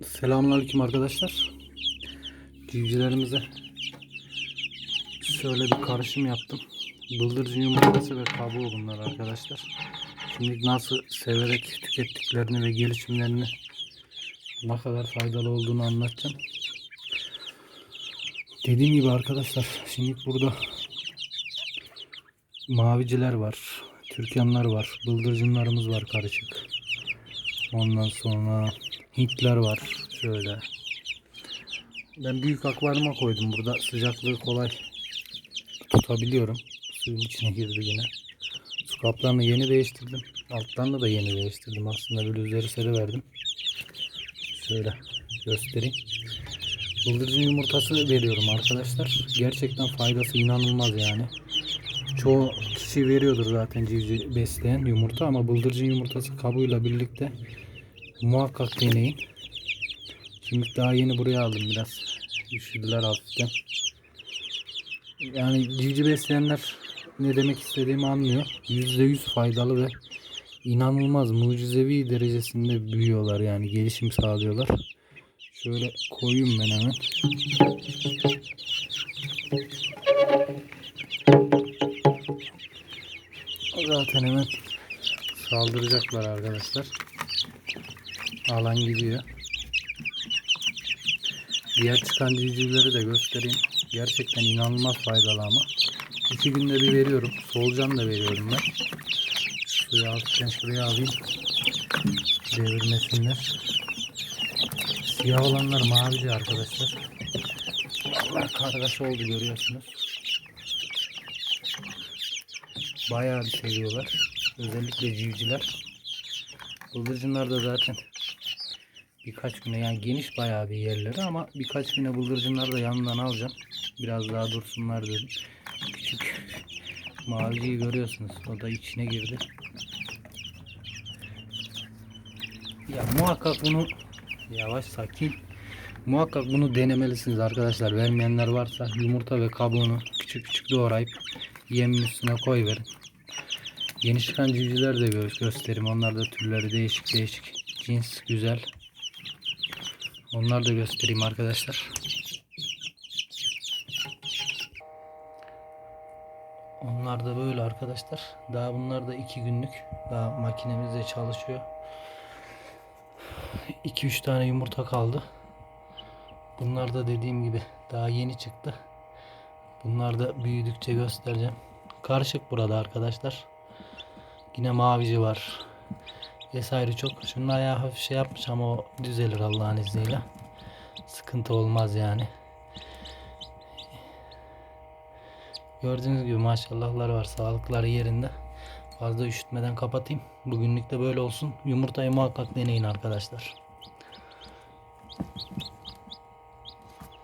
Selamünaleyküm arkadaşlar. Civcivlerimize şöyle bir karışım yaptım. Bıldırcın yumurtası ve kabuğu bunlar arkadaşlar. Şimdi nasıl severek tükettiklerini ve gelişimlerini ne kadar faydalı olduğunu anlatacağım. Dediğim gibi arkadaşlar şimdi burada maviciler var, türkanlar var, bıldırcınlarımız var karışık. Ondan sonra Hintler var şöyle. Ben büyük akvaryuma koydum burada sıcaklığı kolay tutabiliyorum. Suyun içine girdi yine. Su kaplarını yeni değiştirdim. Altlarını da yeni değiştirdim. Aslında böyle üzeri seri verdim. Şöyle göstereyim. Bıldırcın yumurtası veriyorum arkadaşlar. Gerçekten faydası inanılmaz yani. Çoğu kişi veriyordur zaten civciv besleyen yumurta ama bıldırcın yumurtası kabuğuyla birlikte muhakkak deneyin. Şimdi daha yeni buraya aldım biraz. Üşüdüler hafiften. Yani civciv besleyenler ne demek istediğimi anlıyor. %100 faydalı ve inanılmaz mucizevi derecesinde büyüyorlar yani gelişim sağlıyorlar. Şöyle koyayım ben hemen. Zaten hemen saldıracaklar arkadaşlar. Alan gidiyor. Diğer çıkan civcivleri de göstereyim. Gerçekten inanılmaz faydalı ama. İki günde bir veriyorum. Solucan da veriyorum ben. Suyu alttan şuraya alayım. Devirmesinler. Siyah olanlar mavici arkadaşlar. Allah kargaş oldu görüyorsunuz. Bayağı bir seviyorlar. Özellikle civciler. Bıldırcınlar da zaten birkaç güne yani geniş bayağı bir yerleri ama birkaç güne bıldırcınları da yanından alacağım. Biraz daha dursunlar dedim. Küçük maviciyi görüyorsunuz. O da içine girdi. Ya muhakkak bunu yavaş sakin muhakkak bunu denemelisiniz arkadaşlar. Vermeyenler varsa yumurta ve kabuğunu küçük küçük doğrayıp yemin üstüne koy verin. Yeni çıkan civcivler de gö- göstereyim. Onlar da türleri değişik değişik. Cins güzel. Onları da göstereyim arkadaşlar. Onlar da böyle arkadaşlar. Daha bunlar da iki günlük. Daha makinemiz de çalışıyor. 2-3 tane yumurta kaldı. Bunlar da dediğim gibi daha yeni çıktı. Bunlar da büyüdükçe göstereceğim. Karışık burada arkadaşlar. Yine mavici var. Vesaire çok. Şunun ayağı hafif şey yapmış ama o düzelir Allah'ın izniyle. Sıkıntı olmaz yani. Gördüğünüz gibi maşallahlar var. Sağlıkları yerinde. Fazla üşütmeden kapatayım. Bugünlük de böyle olsun. Yumurtayı muhakkak deneyin arkadaşlar.